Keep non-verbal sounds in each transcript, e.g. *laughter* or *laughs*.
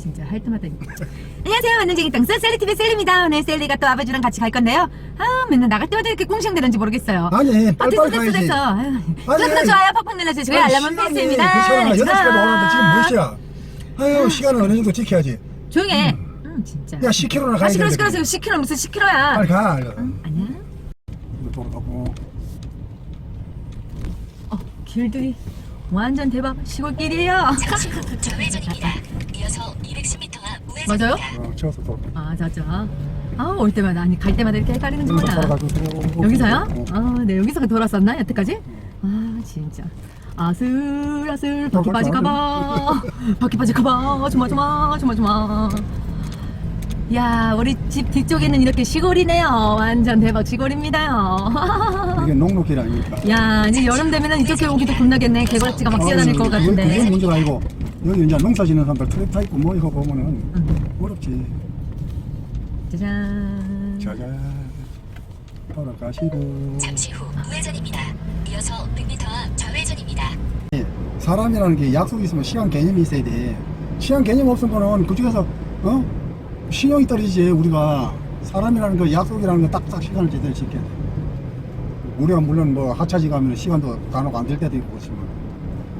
진짜 할 때마다 안녕하세요. 완전쟁이 땅스 셀리TV 셀리입니다. 오늘 셀리가 또 아버지랑 같이 갈 건데요. 아 맨날 나갈 때마다 이렇게 꽁시렁대는지 모르겠어요. 아니 아 됐어 빨리빨리 됐어 가야지. 됐어. 아유, 아니. 좋아요. 팍팍 눌러주시고요. 알람은 시간이 8시까지 자, 나오는데 지금 몇 시야? 아유 시간은 어느 정도 지켜야지. 조용히 해. 응, 진짜. 야 10km나 아 가야 시끄러 되는데. 시끄러 10km 무슨 10km야. 빨리 가 아니야 이거 돌아가고. 어 길들이 완전 대박. 시골길이에요. 후 좌회전입니다. 이어서 210m 앞 맞아요? 우회전입니다. 어 채워서 돌아 아 자자. 아 올 때마다 아니 갈 때마다 이렇게 헷갈리는구나 돌아가고 여기서요? 어. 아, 네, 여기서 돌았었나? 여태까지? 아, 진짜. 아슬아슬 바퀴 어, 빠질까봐. *laughs* 바퀴 빠질까봐. 조마조마 조마조마 야 우리 집 뒤쪽에는 이렇게 시골이네요. 완전 대박 시골입니다요 *laughs* 이게 녹록길 아닙니까 야 이제 여름 되면은 이쪽에 오기도 겁나겠네. 개구락지가 막 뛰어다닐 것 아유, 그게- 그게 같은데. 문제가 아니고. 여기 이제 농사 짓는 사람들 트랙터 있고 뭐 이거 보면은 음, 어렵지 짜잔 자자 돌아가시고 잠시 후 우회전입니다. 이어서 100m 앞 좌회전입니다. 사람이라는 게 약속이 있으면 시간 개념이 있어야 돼. 시간 개념 없으면은 그중에서 어 신용이 떨어지지 우리가 사람이라는 거 약속이라는 거 딱딱 시간을 제대로 지켜야 돼. 우리가 물론 뭐 하차지 가면 시간도 간혹 안 될 때도 있고 그렇지만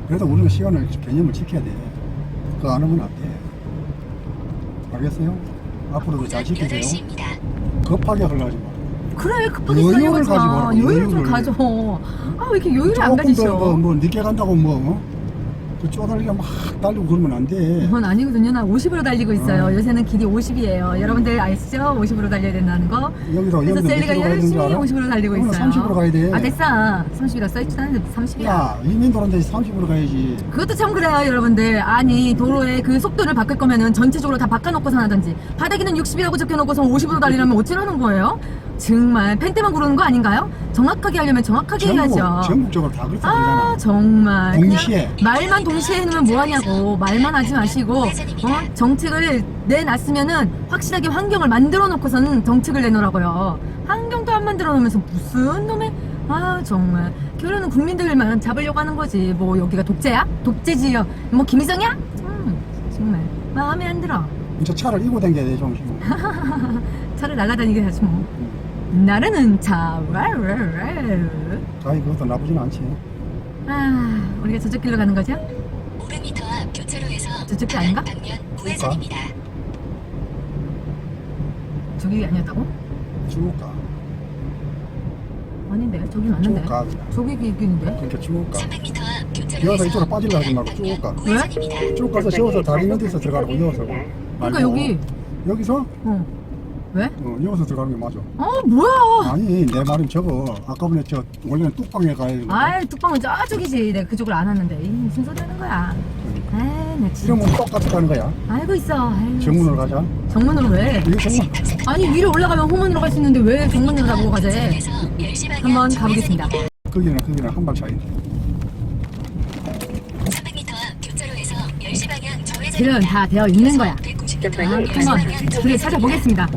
그래도 우리는 시간을 개념을 지켜야 돼. 그거 안 하면 안 돼. 알겠어요? 앞으로도 잘 지키세요. 8시입니다. 급하게 하려지 마. 그래 급하게 여유를 살려고 가지 하지 마 말고, 여유를 좀 여유를. 가져 아 왜 이렇게 여유를 안 조금 가지셔 더 뭐, 뭐 늦게 간다고 뭐 어? 그 쪼달리가 막 달리고 그러면 안 돼. 그건 아니거든요. 나 50으로 달리고 있어요. 어. 요새는 길이 50이에요. 여러분들 아시죠? 50으로 달려야 된다는 거. 여기도 그래서 여기도 셀리가 몇 킬로 가야 되는 줄 열심히 알아? 50으로 달리고 그러면 있어요. 30으로 가야 돼. 아 됐어. 30이라 써있잖아. 30이야. 야, 이민 도로인데 30으로 가야지. 그것도 참 그래요, 여러분들. 아니 도로에 그 속도를 바꿀 거면은 전체적으로 다 바꿔놓고서 하든지 바닥에는 60이라고 적혀놓고서 50으로 달리려면 어찌라는 거예요? 정말 팬 때만 그러는 거 아닌가요? 정확하게 하려면 정확하게 해야죠. 전국적으로 다 그렇게 아 되잖아. 정말 동시에. 말만 동시에 해놓으면 뭐하냐고 말만 하지 마시고 어? 정책을 내놨으면은 확실하게 환경을 만들어 놓고서는 정책을 내놓으라고요 환경도 안 만들어 놓으면서 무슨 놈의 아 정말 결혼은 국민들만 잡으려고 하는 거지 뭐 여기가 독재야? 독재지요 뭐 김일성이야? 음, 정말 마음에 안 들어 이제 차를 이고 다녀야 돼, 조금씩. *laughs* 차를 날아다니게 하지 뭐 나르는 차 와와와. 아이, 그것도 나쁘진 않지. 아 우리가 저쪽 길로 가는 거죠? 500m 앞 교차로에서 저쪽이 아닌가? 방면 우회전입니다. 저기 아니었다고? 쭉 가. 아닌데 저기 맞는데 쭉 가. 그냥. 저기 길인데 그렇게 쭉 가. 300m 앞 이어서 교차로에서 이쪽으로 빠지려 하지 말고 쭉 가. 우회전입니다. 쭉 가서 세워서 다리 있는 데서 들어가고 이어서. 그러니까. 여기 여기서? 어 왜? 어, 이어서 들어가는 게 맞아. 어 뭐야 아니, 내 말은 저거. 아까 전에 저, 원래는 뚝방에 가야 되는 거야. 아이 뚝방은 저쪽이지 내가 그쪽으로 안 왔는데 이 무슨 소리 하는 거야 아나 진짜 이러면 똑같이 가는 거야. 알고 있어 아유, 정문으로 가자. 정문으로 왜? 이거 정문. 아니 위로 올라가면 후문으로 갈 수 있는데 왜 정문으로 가고 가재 교차로에서 10시 방향 한번 가보겠습니다. 거기는, 거기는 한발 차이인데. 300m 앞 교차로에서 10시 방향 좌회전입니다. 길은 다 되어 있는 거야 190m 아, 앞 10시 한번 좌회전입니다. 찾아보겠습니다.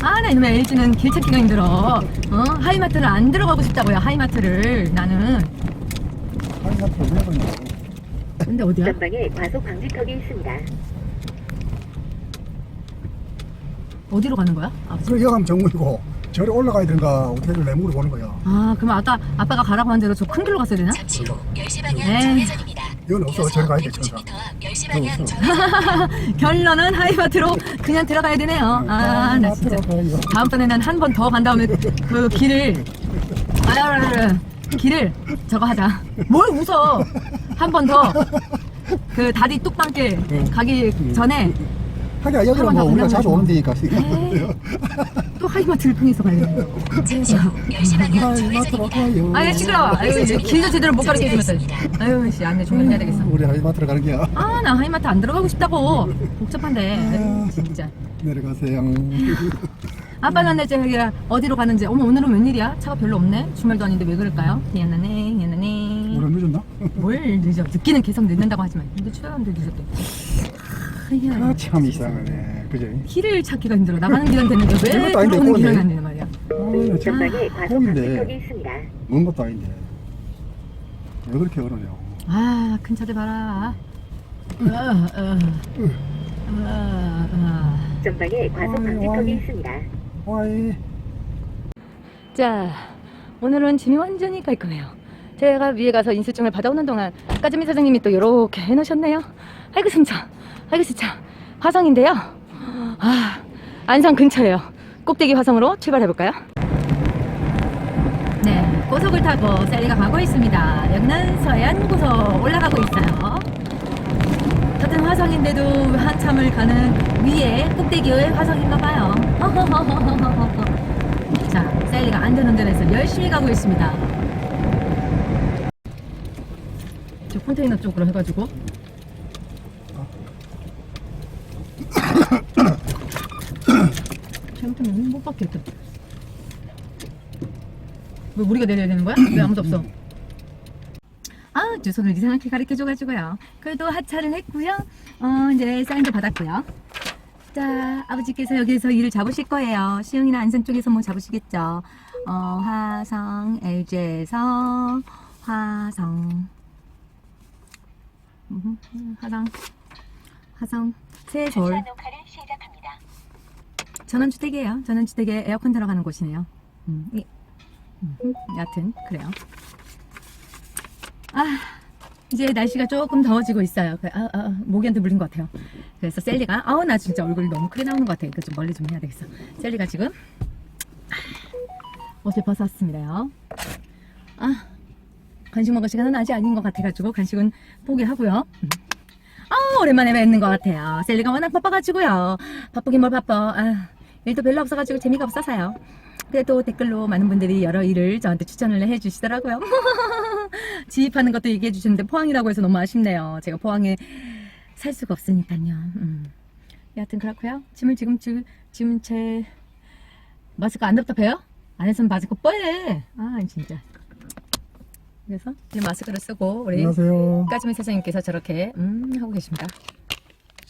아, 나 이놈의 LG는 길 찾기가 힘들어. 어? 하이마트를 안 들어가고 싶다고요, 하이마트를. 나는. 앞으로 왜 가냐고. 근데 어디야? 전방에 과속 방지턱이 있습니다. 어디로 가는 거야? 아, 그 여기 가면 정문이고 저리 올라가야 되는가 어떻게를 내물어 보는 거야 아, 그럼 아까 아빠가 가라고 한 대로 저 큰 길로 갔어야 되나? 잠시 후 10시 방향 에이. 좌회전입니다. 이건 없어 저리 가야 돼 190m 저리 가앞 10시 방향 없어. 좌회전 결론은 하이마트로 그냥 들어가야 되네요. 아, 나 진짜. 다음번에는 한 번 더 간 다음에 그 길을, 아유, 길을 저거 하자. 뭘 웃어? 한 번 더. 그 다리 뚝방길 가기 전에 하긴 여기는 뭐더 우리가 자주. 오는 데니까 에이. *laughs* 또 하이마트를 통해서 가야 돼. 잠시 후 10시 방향 아, 아유 시끄러워. 아유 이제 길도 제대로 못 가르쳐 주면서. 아유 씨 안내 좀 해야 되겠어. 우리 하이마트로 가는 게야 아 나 하이마트 안 들어가고 싶다고. 복잡한데. 아유, 진짜. 내려가세요 아빠는 내 저기가 어디로 가는지. 어머 오늘은 웬일이야? 차가 별로 없네. 주말도 아닌데 왜 그럴까요? 미안하네, 미안하네. 우리 늦었나? 뭘 늦어? 늦기는 계속 늦는다고 하지만 근데 추가하는데 늦었대. 아, 이게 아, 참 이상하네 그지? 길을 찾기가 힘들어. 나가는 길은 됐는데 왜 이것도 아닌데, 들어오는 길은 꼬네. 안 되는 말이야. 어, 참 전방에 과속 방지턱이 있습니다. 먼 것도 아닌데 왜 그렇게 어려냐 아큰 차들 봐라. 어, 어. 아, 아. 전방에 과속 어이, 방지턱이 어이. 있습니다. 와이 자, 오늘은 짐이 완전히 깔끔해요. 제가 위에 가서 인수증을 받아오는 동안 까지미 사장님이 또 이렇게 해놓으셨네요. 아이고 진짜, 진짜 화성인데요. 아, 안산 근처예요. 꼭대기 화성으로 출발해볼까요? 네, 고속을 타고 셀리가 가고 있습니다. 여기는 서해안 고속 올라가고 있어요. 같은 화성인데도 한참을 가는 위에 꼭대기의 화성인가봐요. *laughs* 자, 셀리가 안전운전해서 열심히 가고 있습니다. 저 컨테이너 쪽으로 해가지고. 잘못하면 못 받겠다. 왜 우리가 내려야 되는 거야? 왜 아무도 없어? 아, 주소를 이상하게 가르쳐줘가지고요. 그래도 하차를 했고요. 어, 이제 사인도 받았고요. 자, 아버지께서 여기에서 일을 잡으실 거예요. 시흥이나 안산 쪽에서 뭐 잡으시겠죠. 어, 화성, LG에서 화성. 음, 화성, 화성, 세솔. 전원주택이에요. 전원주택에 에어컨 들어가는 곳이네요. 음, 이, 음, 여하튼, 그래요. 아, 이제 날씨가 조금 더워지고 있어요. 그, 아, 아, 모기한테 물린 것 같아요. 그래서 셀리가, 아우, 나 진짜 얼굴이 너무 크게 나오는 것 같아. 이거 좀 멀리 좀 해야 되겠어. 셀리가 지금, 아, 옷을 벗었습니다요. 아, 간식 먹을 시간은 아직 아닌 것 같아가지고, 간식은 포기하고요. 음. 아 오랜만에 뵙는 것 같아요. 셀리가 워낙 바빠가지고요. 바쁘긴 뭘 바빠. 아, 일도 별로 없어가지고 재미가 없어서요. 그래도 댓글로 많은 분들이 여러 일을 저한테 추천을 해주시더라고요. *laughs* 지입하는 것도 얘기해 주시는데 포항이라고 해서 너무 아쉽네요. 제가 포항에 살 수가 없으니까요. 음. 여하튼 그렇고요. 짐을 지금 지- 지금 제 마스크 안 답답해요? 안에서는 마스크 뻔해. 아 진짜. 그래서 지금 마스크를 쓰고 우리 안녕하세요 까지미 사장님께서 저렇게 음 하고 계십니다.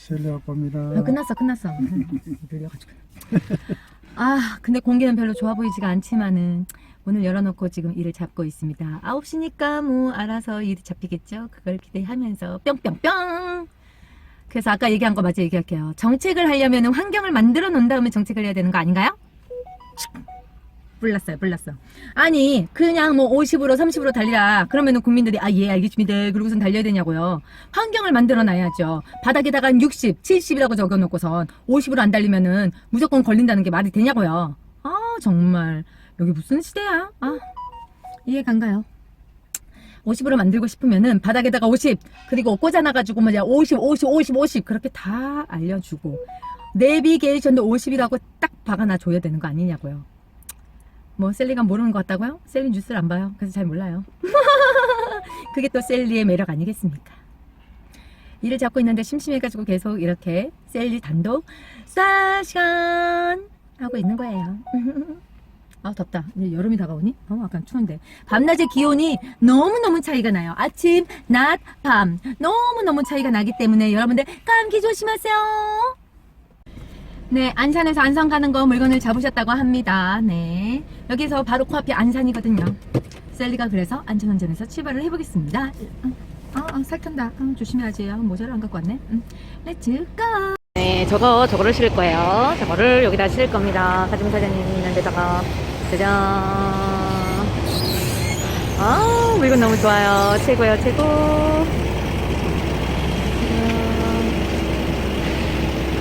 셀리 아빠입니다 아, 끝났어, 끝났어. 늘려가지고. 아, 근데 공기는 별로 좋아 보이지가 않지만은 문을 열어놓고 지금 일을 잡고 있습니다. 9시니까 뭐 알아서 일이 잡히겠죠. 그걸 기대하면서 뿅뿅뿅. 그래서 아까 얘기한 거 마저 얘기할게요. 정책을 하려면 환경을 만들어 놓은 다음에 정책을 해야 되는 거 아닌가요? 불났어요, 불났어. 아니, 그냥 뭐 50으로 30으로 달리라. 그러면은 국민들이, 아, 예, 알겠습니다. 그러고선 달려야 되냐고요. 환경을 만들어 놔야죠. 바닥에다가 60, 70이라고 적어 놓고선 50으로 안 달리면은 무조건 걸린다는 게 말이 되냐고요. 아, 정말. 여기 무슨 시대야? 아, 이해가 안 가요. 50으로 만들고 싶으면은 바닥에다가 50, 그리고 꽂아놔가지고 뭐냐, 50, 50, 50, 50. 그렇게 다 알려주고. 내비게이션도 50이라고 딱 박아놔 줘야 되는 거 아니냐고요. 뭐 셀리가 모르는 것 같다고요? 셀리 뉴스를 안 봐요. 그래서 잘 몰라요. *laughs* 그게 또 셀리의 매력 아니겠습니까? 일을 잡고 있는데 심심해가지고 계속 이렇게 셀리 단독 사시간 하고 있는 거예요. *laughs* 아 덥다. 이제 여름이 다가오니? 어 약간 추운데. 밤낮의 기온이 너무너무 차이가 나요. 아침, 낮, 밤 너무너무 차이가 나기 때문에 여러분들 감기 조심하세요. 네, 안산에서 안산 가는 거 물건을 잡으셨다고 합니다. 네. 여기서 바로 코앞이 안산이거든요. 셀리가 그래서 안전운전해서 출발을 해보겠습니다. 아, 아, 살 탄다. 아, 조심해야지. 아, 모자를 안 갖고 왔네. 음. 렛츠 고! 네, 저거, 저거를 실을 거예요. 저거를 여기다 실을 겁니다. 가지미 사장님이 있는 데다가. 짜잔. 아, 물건 너무 좋아요. 최고요, 최고. 짜잔.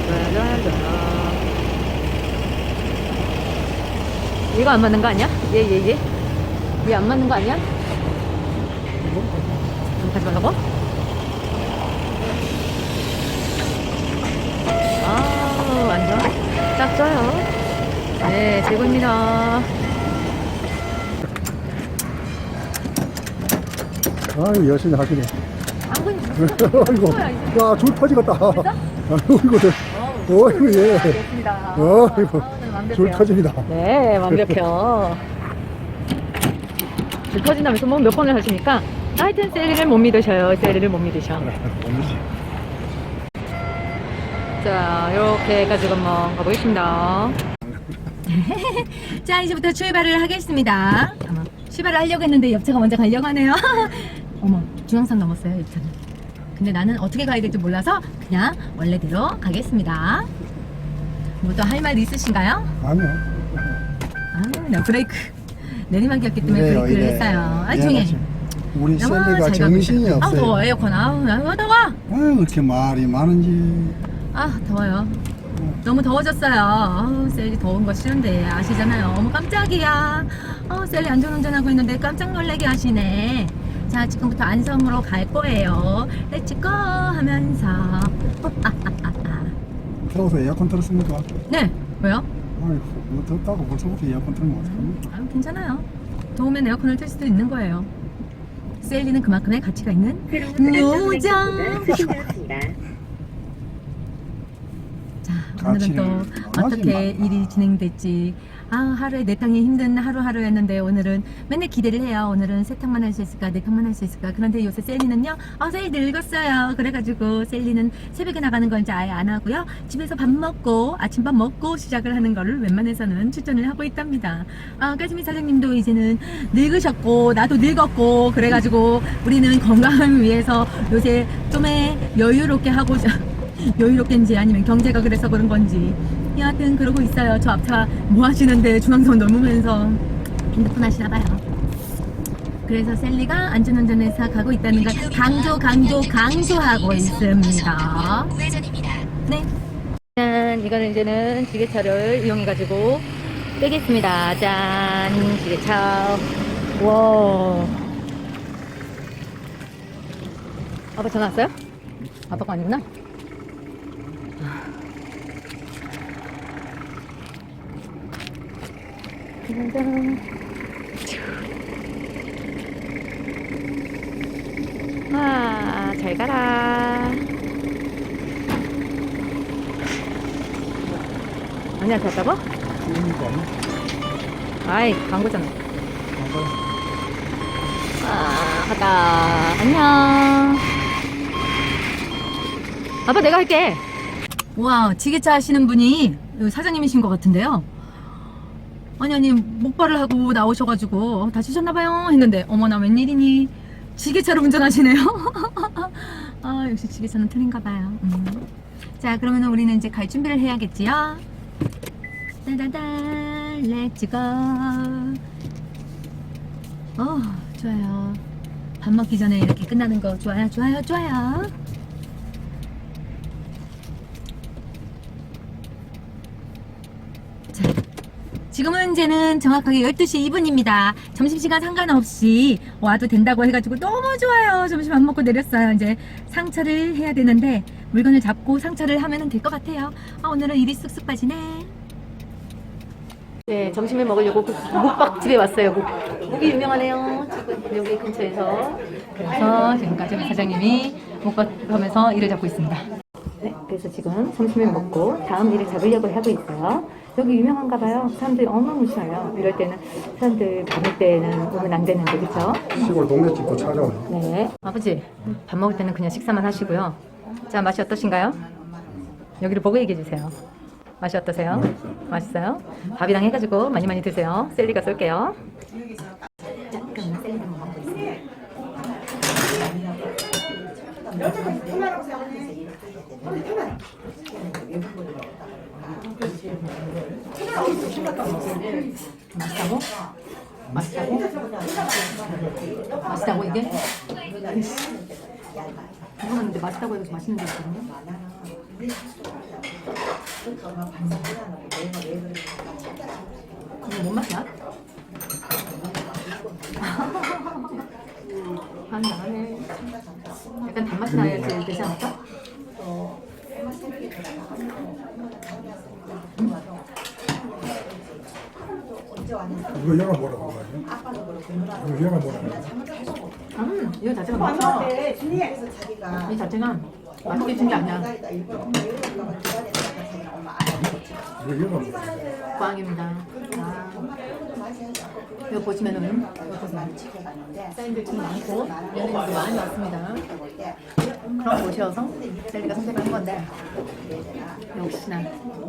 좋아요, 좋아요, 좋아요. 얘가 안 맞는 거 아니야? 얘, 얘, 얘. 얘 안 맞는 거 아니야? 안 가지 말라고? 아, 완전 딱 좋아요. 네, 최고입니다. 아유 열심히 하시네 *laughs* 아이고 이제. 와줄 터지겠다 아이고 이거 어우, 어이구 예 됐습니다. 어이구 아, 오늘 완벽해요. 줄 터집니다 네, 완벽해요. 줄 터진다면서 뭐 몇 번을 하시니까 하여튼 셀리를 못 믿으셔요. 셀리를 못 믿으셔. 자, 이렇게 해가지고 한번 가보겠습니다. *laughs* 자, 이제부터 출발을 하겠습니다. 어머, 출발을 하려고 했는데 옆차가 먼저 가려고 하네요. *laughs* 어머, 중앙선 넘었어요, 옆차는. 근데 나는 어떻게 가야 될지 몰라서 그냥 원래대로 가겠습니다. 뭐 또 할 말 있으신가요? 아니요. 아, 나 브레이크 내리막이었기 때문에 이래요, 브레이크를 이래. 했어요. 아, 예, 조용히 해. 우리 너무 잘 가고 정신이. 아우 없어요. 더워 에어컨 아우 아우 더워 아유, 이렇게 말이 많은지. 아 더워요 너무 더워졌어요 아우 셀리 더운 거 싫은데 아시잖아요 어머 깜짝이야 어 셀리 안전운전하고 있는데 깜짝 놀라게 하시네 자 지금부터 안성으로 갈 거예요 렛츠고 하면서 *laughs* 더워서 에어컨 틀었습니까? 네 왜요? 아이고, 뭐 덥다고 벌써부터 에어컨 틀면 어떡합니까? 아 괜찮아요 더우면 에어컨을 틀 수도 있는 거예요 셀리는 그만큼의 가치가 있는 수신되었습니다. 자, 오늘은 또 가치를 어떻게 마. 일이 진행될지. 아, 하루에 내 땅이 힘든 하루하루였는데 오늘은 맨날 기대를 해요. 오늘은 세탁만 할 수 있을까, 내탕만 할 수 있을까. 그런데 요새 셀리는요, 아, 셀리 늙었어요. 그래가지고 셀리는 새벽에 나가는 건 이제 아예 안 하고요. 집에서 밥 먹고, 아침밥 먹고 시작을 하는 거를 웬만해서는 추천을 하고 있답니다. 아, 까지미 사장님도 이제는 늙으셨고, 나도 늙었고, 그래가지고 우리는 건강을 위해서 요새 좀에 여유롭게 하고, *laughs* 여유롭겠는지 아니면 경제가 그래서 그런 건지 여하튼 그러고 있어요. 저 앞차 뭐 하시는데 중앙선 넘으면서. 핸드폰 하시나 봐요. 그래서 셀리가 안전운전회사 가고 있다는 걸 강조 강조 강조하고 있습니다. 네. 짠, 이거는 이제는 지게차를 이용해가지고 빼겠습니다. 짠. 지게차. 와 아빠 전화 왔어요? 아빠가 아니구나 짜잔. 아, 잘 가라. 아니야, 됐다고? 그러니까. 아이, 광고잖아. 아, 갔다. 안녕. 아빠, 내가 할게. 와, 지게차 하시는 분이 사장님이신 것 같은데요. 아니, 아니, 목발을 하고 나오셔가지고 다치셨나봐요. 했는데, 어머나, 웬일이니. 지게차로 운전하시네요. *laughs* 아, 역시 지게차는 틀린가봐요. 음. 자, 그러면 우리는 이제 갈 준비를 해야겠지요? 따다단, 렛츠고. 어, 좋아요. 밥 먹기 전에 이렇게 끝나는 거 좋아요, 좋아요, 좋아요. 지금은 이제는 정확하게 12시 2분입니다. 점심시간 상관없이 와도 된다고 해가지고 너무 좋아요. 점심 밥 먹고 내렸어요. 이제 상차를 해야 되는데 물건을 잡고 상차를 하면 될 것 같아요. 아, 오늘은 일이 쑥쑥 빠지네. 네, 점심을 먹으려고 묵박집에 왔어요. 묵, 묵이 유명하네요. 지금 여기 근처에서. 그래서 지금까지 사장님이 묵박하면서 일을 잡고 있습니다. 네, 그래서 지금 점심을 먹고 다음 일을 잡으려고 하고 있어요. 여기 유명한가 봐요. 사람들이 어마무시해요. 이럴 때는 사람들 밤일 때는 오면 안 되는데, 그쵸? 시골 동네 집도 찾아오네. 네. 아버지, 밥 먹을 때는 그냥 식사만 하시고요. 자, 맛이 어떠신가요? 여기를 보고 얘기해 주세요. 맛이 어떠세요? 맛있어요? 밥이랑 해가지고 많이 많이 드세요. 셀리가 쏠게요. 자, 그러면 셀리가 한번 먹고 있습니다. 맛있다고? 맛있다고? 맛있다고 이게? 근데 맛있다고 해서 맛있는 게 있거든요. 이게 뭔 맛이야? *laughs* 아니 나네. 약간 단맛이 나야지 되지 않을까? 이거 얘가 뭐라고 하죠? 이거 얘가 뭐라고 하죠? 음, 이거 자체가 맛있어. 이 자체가 맛있게 준 게 아니야. 이거 얘가 뭐라고 하죠? 꽝입니다. 아. 이거 보시면은 이거. 사인들 좀 많고 연예인도 많이 왔습니다. 그럼 보셔서 셀리가 선택을 한 건데 역시나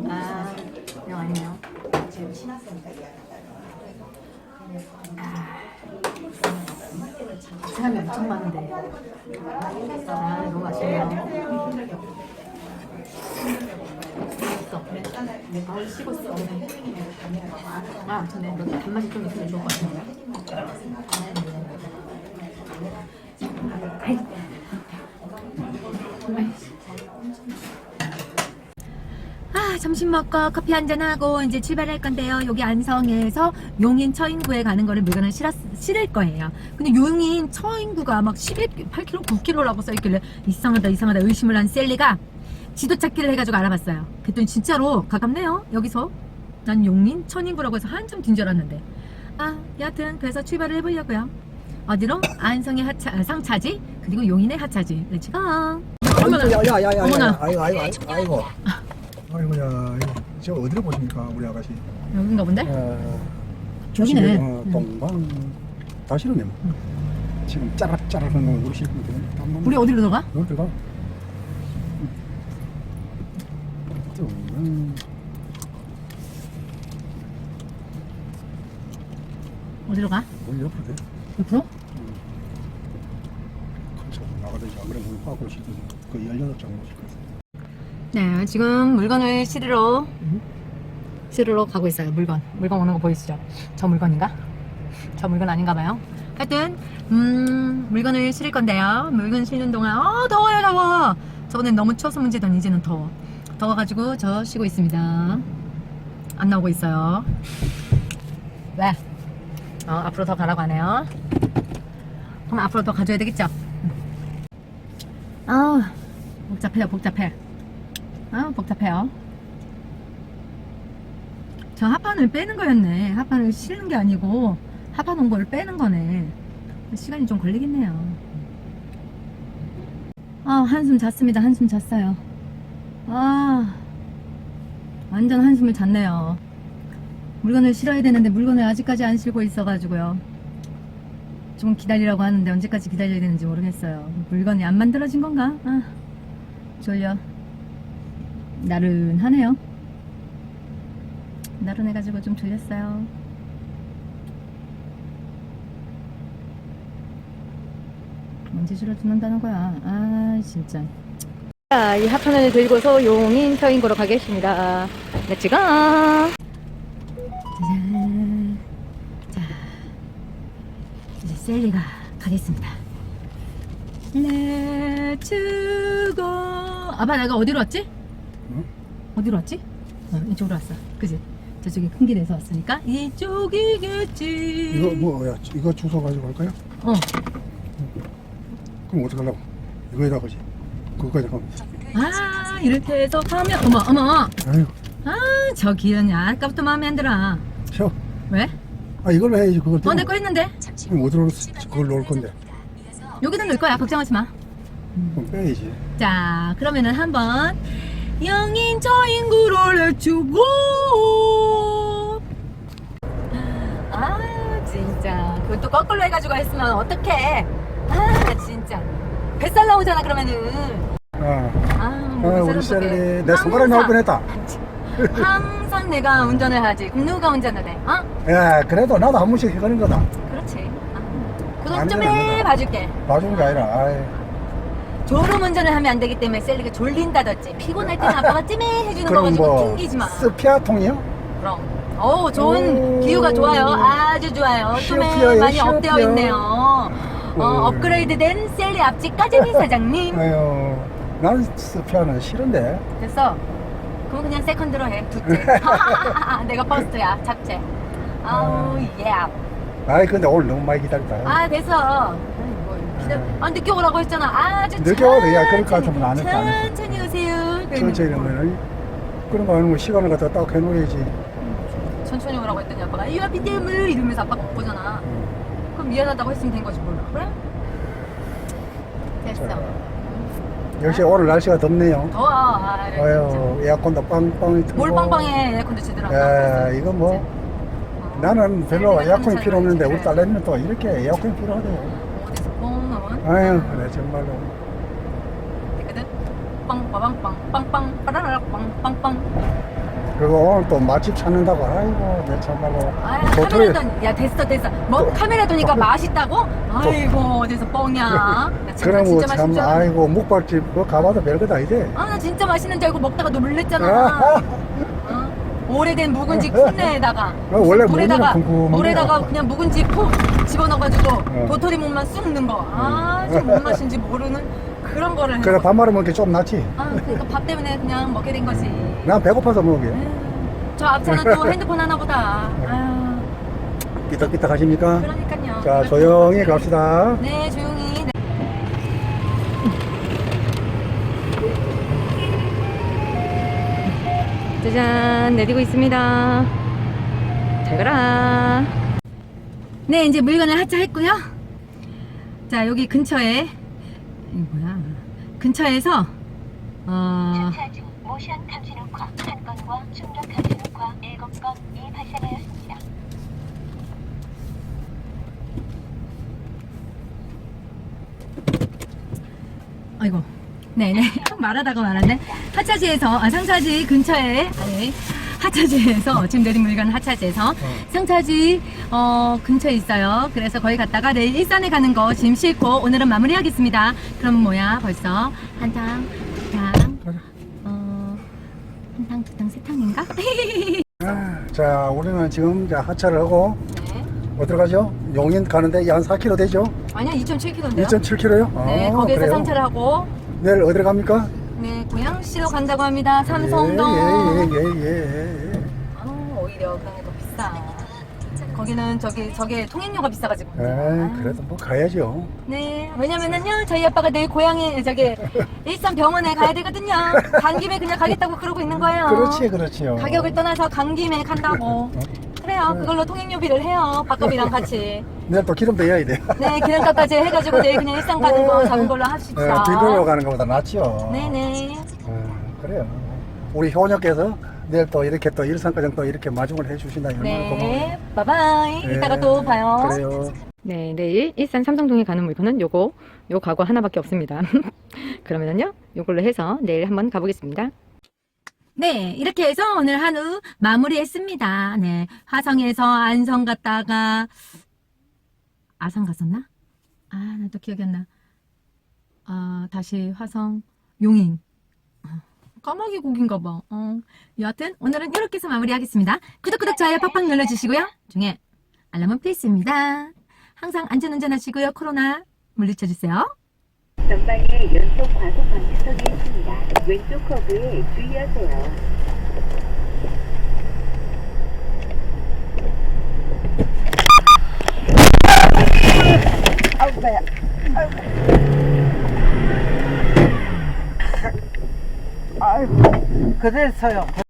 아 이거 아니네요. 아. 사람이 엄청 많은데. 아, 너무 맛있네요. 맛있어. 아, 전에 너 단맛이 좀 있으면 좋을 것. 아이. 아이씨. 아, 점심 먹고 커피 한잔 하고 이제 출발할 건데요. 여기 안성에서 용인 처인구에 가는 거를 물건을 실었, 실을 거예요. 근데 용인 처인구가 막 11.8km, 9km라고 써있길래 이상하다, 이상하다 의심을 한 셀리가 지도 찾기를 해가지고 알아봤어요. 그랬더니 진짜로 가깝네요. 여기서. 난 용인 처인구라고 해서 한참 딘줄 알았는데. 아, 여하튼 그래서 출발을 해보려고요. 어디로? 안성의 하차, 아, 상차지, 그리고 용인의 하차지. 렛츠고! 어머나. 야야야야 어머나. 아이고 아이고 아이고 아이고 아이고야 이거 저 어디로 보십니까 우리 아가씨 여긴가 본데? 어, 여기네. 어, 동방 다 싫었네 뭐. 지금 짜락짜락 하는 거 우리 싫으면 되네 우리 어디로 들어가? 너 들어가 동방 어디로 가? 우리 옆으로 돼 옆으로? 그래서 나가든지 아무래도 우리 화학으로 시든 그 18장 모실 거였어 네, 지금 물건을 실으러 실으러 가고 있어요. 물건. 물건 오는 거 보이시죠? 저 물건인가? 저 물건 아닌가 봐요. 하여튼 음, 물건을 실을 건데요. 물건 실는 동안 어, 더워요, 더워. 저번엔 너무 추워서 문제던 이제는 더워. 더워가지고 저 쉬고 있습니다. 안 나오고 있어요. 왜? 어, 앞으로 더 가라고 하네요. 그럼 앞으로 더 가줘야 되겠죠? 아, 복잡해요, 복잡해. 아 복잡해요. 저 합판을 빼는 거였네. 합판을 실는 게 아니고 합판 온 거를 빼는 거네. 시간이 좀 걸리겠네요. 아 한숨 잤습니다. 한숨 잤어요. 아 완전 한숨을 잤네요. 물건을 실어야 되는데 물건을 아직까지 안 실고 있어 가지고요. 좀 기다리라고 하는데 언제까지 기다려야 되는지 모르겠어요. 물건이 안 만들어진 건가? 아 졸려 나른하네요. 나른해가지고 좀 졸렸어요. 언제 줄어드는다는 거야? 아 진짜. 자, 이 합판을 들고서 용인 서인고로 가겠습니다. 렛츠고! 짜잔. 자, 이제 셀리가 가겠습니다. 렛츠고! 아빠 내가 어디로 왔지? 응? 어디로 왔지? 어, 이쪽으로 왔어. 그지? 저쪽에 큰 길에서 왔으니까 이쪽이겠지. 이거 뭐야 이거 주소 가지고 갈까요? 어. 그럼 어떡하려고 이거에다 가지 그거까지 가면 돼아 이렇게 해서 가면 어머 어머. 아유 아저 길은 아까부터 마음에 안 들어. 쉬어 왜? 아 이걸로 해야지 그걸 어내 거 했는데 그럼 어디로 그걸 놓을 건데 여기다 넣을 거야. 걱정하지 마. 그럼 빼야지 자 그러면은 한번 영인 저 인구를 해주고. 아 진짜 그것도 거꾸로 해가지고 했으면 어떡해. 아 진짜 뱃살 나오잖아 그러면은. 아, 아, 아 뭐 우리 속에 내 손가락 나올 항상- 뻔했다 *laughs* 항상 내가 운전을 하지. 그럼 누가 운전을 해? 어? 야 그래도 나도 한 번씩 해가는 거다 그렇지. 아, 그건 안좀 돼, 안 돼. 해봐줄게. 봐주는 게 아니라 아이, 졸음 운전을 하면 안 되기 때문에 셀리가 졸린다든지 피곤할 때는 아빠가 찜해 해주는 거 그럼 가지고 뭐 튕기지 마. 스피아통이요? 그럼. 어우 좋은 오. 기후가 좋아요. 아주 좋아요. 좀 많이 시어피어. 업되어 있네요. 어, 오. 업그레이드된 셀리 앞집 까재미 사장님. *laughs* 아유 난 스피아는 싫은데 됐어. 그럼 그냥 세컨드로 해. 둘째. *laughs* 내가 퍼스트야. 잡채. 아우 예. 아이 근데 오늘 너무 많이 기다렸다 아 됐어. 기다려. 아 늦게 오라고 했잖아. 아주 늦게 와도 야, 것 천천히, 안 했다, 안 했다. 천천히 오세요. 천천히 하면은 그런 거 하는 거 시간을 갖다 딱 해놓아야지 천천히 오라고 했더니 아빠가 이 앞이 때문에 이러면서 아빠가 못 보잖아. 그럼 미안하다고 했으면 된 거지 몰라. 그래? 됐어. 자. 역시 오늘 날씨가 덥네요 더워. 아, 아유 에어컨도 빵빵히 틀고 뭘 빵빵해 에어컨도 제대로 안 야 이거 뭐 어. 나는 별로 셀리가 에어컨이 필요 없는데 우리 딸내미는 또 이렇게 에어컨이 필요하대요 아유 그래 정말로 됐거든? 빵 빠방빵 빵빵 빠라라락 빵 빵빵 그리고 오늘 또 맛집 찾는다고 아이고 내 참말로 아, 도토리 카메라 돈, 야 됐어 됐어. 뭐 카메라 도니까 맛있다고? 아이고 어디서 뻥이야. *laughs* 나 진짜, 참 맛있는 줄 알았네. 아이고 묵밥집 그거 가봐도 별것 아니대 아, 나 진짜 맛있는 줄 알고 먹다가 놀랬잖아. 아, 어? 오래된 묵은지 쿤내에다가 어, 원래 물에다가 궁금해요. 물에다가 그냥 묵은지 푹 집어넣어가지고 어. 도토리 묵만 쑥 넣은 거. 아, 좀뭔 맛인지 모르는 그런 거를. 해. 그래 밥 말아 먹기 좀 낫지 아, 그러니까 밥 때문에 그냥 먹게 된 거지. 난 배고파서 먹게 에휴, 저 앞차는 또 *laughs* 핸드폰 하나 보다. 아유, 삐딱삐딱 하십니까? 그러니까요. 자 조용히 갑시다 네, 조용히. 짜잔, 내리고 있습니다. 잘 가라. 네, 이제 물건을 하차했고요. 자, 여기 근처에, 이 뭐야. 근처에서, 어, 모션 감지 녹화 한 건과 충격 감지 녹화 일곱 건이 발생하였습니다. 아이고. 네네. *laughs* 말하다가 말았네. 하차지에서, 아, 상차지 근처에, 아니, 하차지에서, *laughs* 지금 내린 물건 하차지에서, 상차지, 어, 근처에 있어요. 그래서 거기 갔다가 내일 일산에 가는 거 짐 싣고 오늘은 마무리하겠습니다. 그럼 뭐야, 벌써. 한 탕, 두 탕, 어, 한 탕, 두 탕, 세 탕인가? *laughs* 아, 자 우리는 지금 이제 하차를 하고 네. 어디로 가죠? 용인 가는데 약 4km 되죠? 아니야, 2.7km인데요? 2.7km요? 네, 거기에서 상차를 하고, 내일 어디로 갑니까? 네, 고양시로 간다고 합니다. 삼성동. 예 예 예 예 예, 예, 아, 오히려 그런 게 더 비싸. 거기는 저기 저게 통행료가 비싸가지고. 예. 에이, 그래도 뭐 가야죠 네, 왜냐면은요 저희 아빠가 내일 고향에 저기 *laughs* 일산 병원에 가야 되거든요. 간 김에 그냥 가겠다고 그러고 있는 거예요. 그렇지 그렇지요 가격을 떠나서 간 김에 간다고. 그래요. 그걸로 통행료비를 해요. 밥값이랑 같이. 내일 또 기름도 해야 돼 네, 기름값까지 해가지고 내일 그냥 일산 가는 거 잡은 걸로 합시다. 예, 뒷도로 가는 것보다 낫죠 네네. 아, 그래요 우리 효녀께서 내일 또 이렇게 또 일산과정 또 이렇게 마중을 해주신다 고마워요 네, 바이바이. 네, 이따가 또 봐요. 그래요 네, 내일 일산 삼성동에 가는 물건은 요거, 요 가구 하나밖에 없습니다. *laughs* 그러면은요, 요걸로 해서 내일 한번 가보겠습니다. 네, 이렇게 해서 오늘 한우 마무리했습니다. 네, 화성에서 안성 갔다가 아산 갔었나? 아, 나 또 기억이 안 나. 아, 다시 화성 용인. 어, 까마귀 고기인가 봐. 어. 여하튼 오늘은 이렇게 해서 마무리하겠습니다. 구독, 구독, 좋아요 팍팍 눌러주시고요. 중에 알람은 필수입니다. 항상 안전운전 하시고요. 코로나 물리쳐주세요. 전방에 연속 과속 방지턱이 있습니다. 왼쪽 커브에 주의하세요. 그래서요.